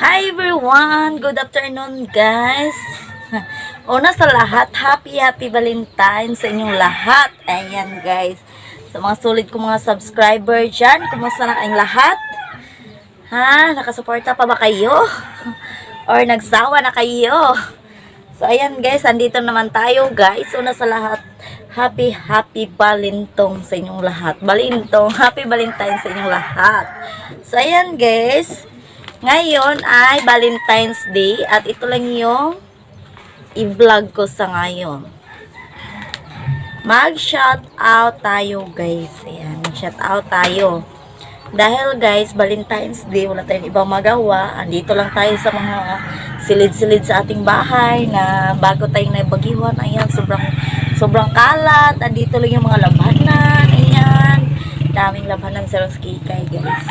Hi everyone! Good afternoon guys! Una sa lahat, happy happy Valentine sa inyong lahat. Ayan guys. Sa mga sulit ko mga subscriber dyan, kumusta na kayong lahat? Ha? Nakasuporta pa ba kayo? Or nagsawa na kayo? So ayan guys, andito naman tayo guys. Una sa lahat, happy happy Balintong sa inyong lahat. Balintong, happy Valentine sa inyong lahat. So ayan guys, ngayon ay Valentine's Day at ito lang yung i-vlog ko sa ngayon. Mag-shout out tayo guys. Ayan, mag-shout out tayo. Dahil guys, Valentine's Day, wala tayong ibang magawa. Andito lang tayo sa mga silid-silid sa ating bahay na bago tayong nabagiwan. Ayan, sobrang, sobrang kalat. Andito lang yung mga labanan. Ayan. Daming labanan sa Roskikay guys.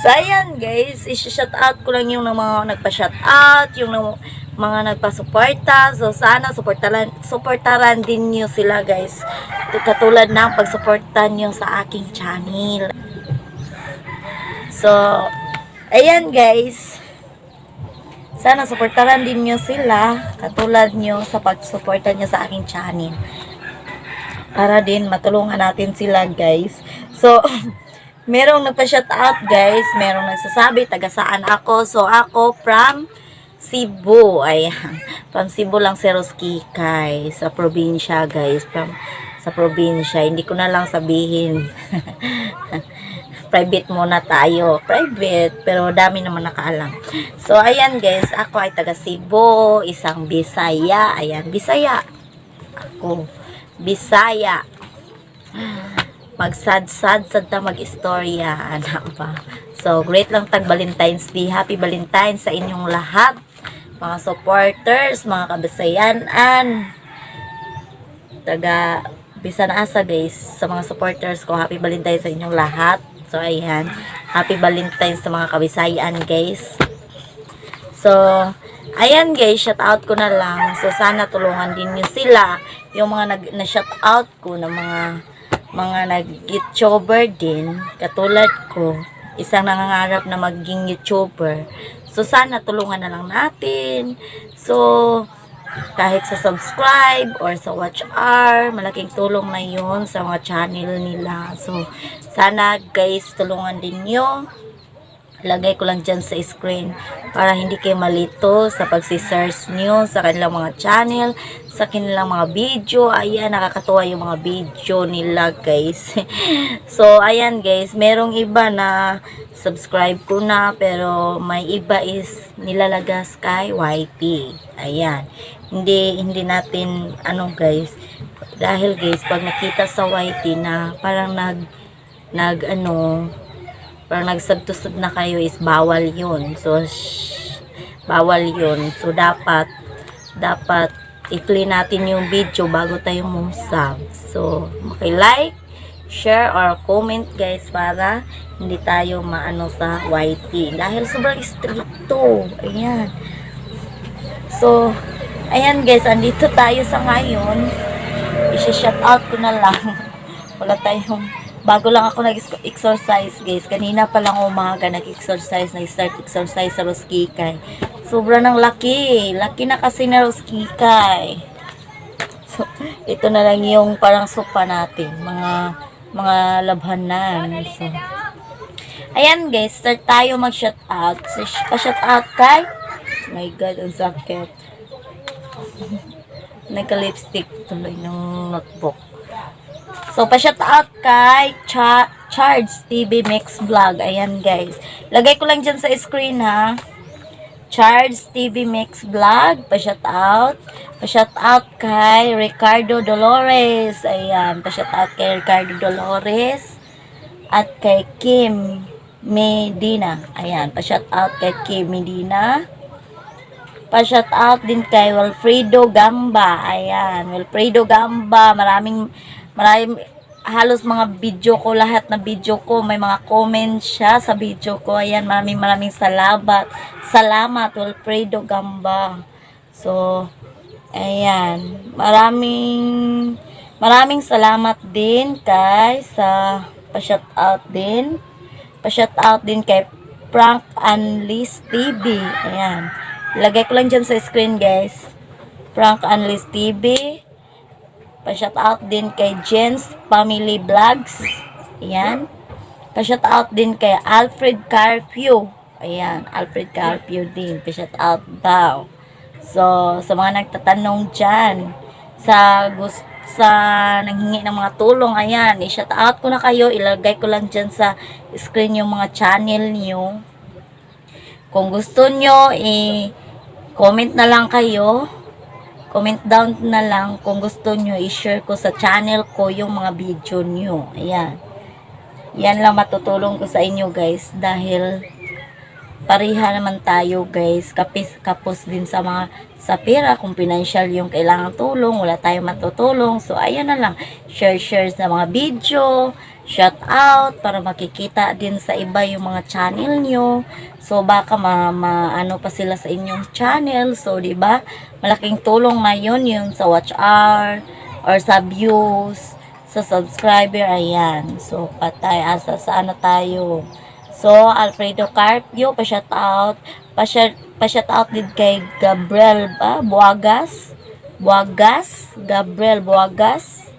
So, ayan guys, isi-shout out ko lang yung ng mga nagpa-shout out, yung ng mga nagpa-suporta. So, sana suportaran, suportaran din nyo sila guys. Katulad ng pagsuporta nyo sa aking channel. So, ayan guys. Sana suportaran din nyo sila katulad nyo sa pagsuporta nyo sa aking channel. Para din matulungan natin sila guys. So, merong nagpa-shout out guys, merong nagsasabi taga saan ako. So ako from Cebu. Ayan. From Cebu lang si Roskikay sa probinsya guys. From sa probinsya. Hindi ko na lang sabihin. Private muna tayo. Private. Pero dami naman nakaalam. So, ayan guys. Ako ay taga Cebu. Isang Bisaya. Ayan. Bisaya. Ako. Bisaya magsad-sad sad ta mag-istorya anak pa so great lang tag Valentine's Day. Happy Valentine's sa inyong lahat mga supporters mga kabisayanan taga bisan asa guys sa mga supporters ko happy Valentine's sa inyong lahat. So ayan happy Valentine's sa mga kabisayan guys. So ayan guys shout out ko na lang. So sana tulungan din niyo sila. Yung mga nag na shout out ko ng mga mga nag-YouTuber din, katulad ko, isang nangangarap na maging YouTuber. So, sana tulungan na lang natin. So, kahit sa subscribe or sa watch hour, malaking tulong na yun sa mga channel nila. So, sana guys, tulungan din nyo. Lagay ko lang dyan sa screen para hindi kayo malito sa pagsisearch nyo sa kanilang mga channel, sa kanilang mga video. Ayan, nakakatuwa yung mga video nila guys. so, ayan guys, merong iba na subscribe ko na pero may iba is nilalagas kay YT. Ayan. Hindi, hindi natin, ano guys, dahil guys, pag nakita sa YT na parang nag, nag ano, parang nagsabtusod na kayo is bawal yun. So, shh, bawal yun. So, dapat, dapat, i-play natin yung video bago tayo musab. So, maki-like, share, or comment guys para hindi tayo maano sa YT. Dahil sobrang stricto. Ayan. So, ayan guys, andito tayo sa ngayon. I-shout out ko na lang. Wala tayong bago lang ako nag-exercise guys. Kanina pa lang umaga nag-exercise, nag-start exercise sa Roskikay. Sobra ng laki. Laki na kasi na Roskikay. So, ito na lang yung parang sopa natin. Mga mga labhanan. So, ayan guys, start tayo mag-shout out. So, pa-shout out kay my God, ang sakit. Nagka-lipstick tuloy ng notebook. So, pa-shout out kay Cha Charles TV Mix Vlog. Ayan, guys. Lagay ko lang dyan sa screen, ha. Charles TV Mix Vlog. Pa-shout out. Pa-shout out kay Ricardo Dolores. Ayan. Pa-shout out kay Ricardo Dolores. At kay Kim Medina. Ayan. Pa-shout out kay Kim Medina. Pa-shout out din kay Wilfredo Gamba. Ayan. Wilfredo Gamba. Maraming maraming halos mga video ko, lahat na video ko, may mga comments siya sa video ko. Ayan, maraming maraming salamat. Salamat, Wilfredo Gamba. So, ayan. Maraming, maraming salamat din kay sa pa-shout out din. Pa-shout out din kay Prank Unleashed TV. Ayan. Lagay ko lang dyan sa screen, guys. Prank Unleashed TV. Pa-shout out din kay Jen's Family Vlogs. Ayan. Pa-shout out din kay Alfred Carpio. Ayan, Alfred Carpio din. Pa-shout out daw. So, sa mga nagtatanong dyan, sa gusto sa nanghingi ng mga tulong, ayan, i-shout out ko na kayo, ilagay ko lang dyan sa screen yung mga channel niyo. Kung gusto nyo, i-comment na lang kayo. Comment down na lang kung gusto nyo, i-share ko sa channel ko yung mga video nyo. Ayan. Yan lang matutulong ko sa inyo guys dahil pareha naman tayo guys kapis kapos din sa mga sa pera kung financial yung kailangan tulong wala tayong matutulong so ayan na lang share share sa mga video shout out para makikita din sa iba yung mga channel nyo so baka ma, ma- ano pa sila sa inyong channel so di ba malaking tulong na yun yung sa watch hour or sa views sa subscriber ayan so patay asa sa ano tayo So, Alfredo Carpio, pa-shout out. Pa-shout, pa-shout out din kay Gabriel ba? Buagas. Buagas. Gabriel Buagas.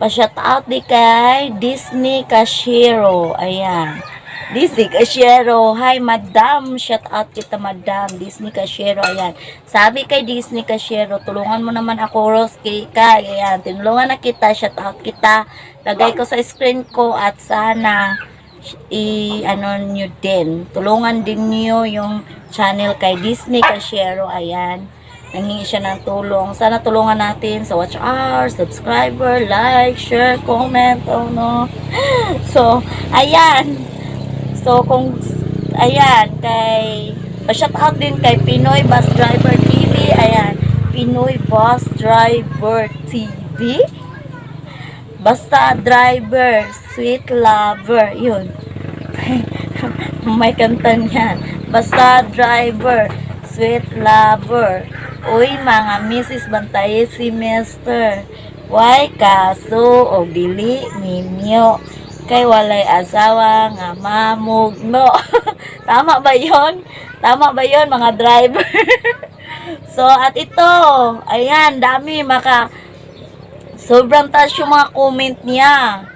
Pa-shout out din kay Disney Cashero. Ayan. Disney Cashero. Hi, madam. Shout out kita, madam. Disney Cashero. Ayan. Sabi kay Disney Cashero, tulungan mo naman ako, Rose Kika. Ayan. Tinulungan na kita. Shout out kita. Lagay ko sa screen ko at sana i ano nyo din tulungan din niyo yung channel kay Disney Cashero ayan nanghingi siya ng tulong sana tulungan natin sa watch hour subscriber like share comment oh no so ayan so kung ayan kay pa-shout out din kay Pinoy Bus Driver TV ayan Pinoy Bus Driver TV Basta driver, sweet lover, yun. May kanta niyan. Basta driver, sweet lover. Uy, mga Mrs. Bantay semester. Why kaso o dili mimyo kay walay asawa nga mamugno. Tama ba 'yon? Tama ba 'yon mga driver? so at ito, ayan, dami maka Sobrang taas yung mga comment niya.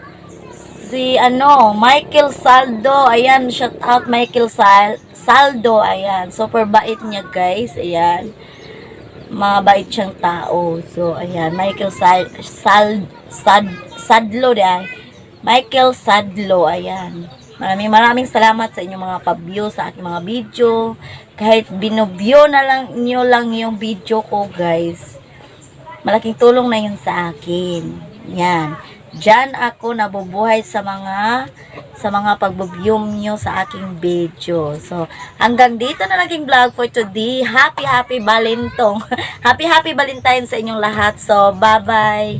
Si ano, Michael Saldo, ayan, shout out Michael Sal Saldo, ayan. Super bait niya, guys. Ayan. Mabait siyang tao. So, ayan, Michael Sal Sal Sad Sadlo dahil. Michael Sadlo, ayan. Maraming maraming salamat sa inyong mga pa-view sa aking mga video. Kahit binobyo na lang nyo lang yung video ko, guys malaking tulong na yun sa akin. Yan. Diyan ako nabubuhay sa mga sa mga pagbabyum nyo sa aking video. So, hanggang dito na naging vlog for today. Happy, happy Valentong. happy, happy Valentine sa inyong lahat. So, bye-bye.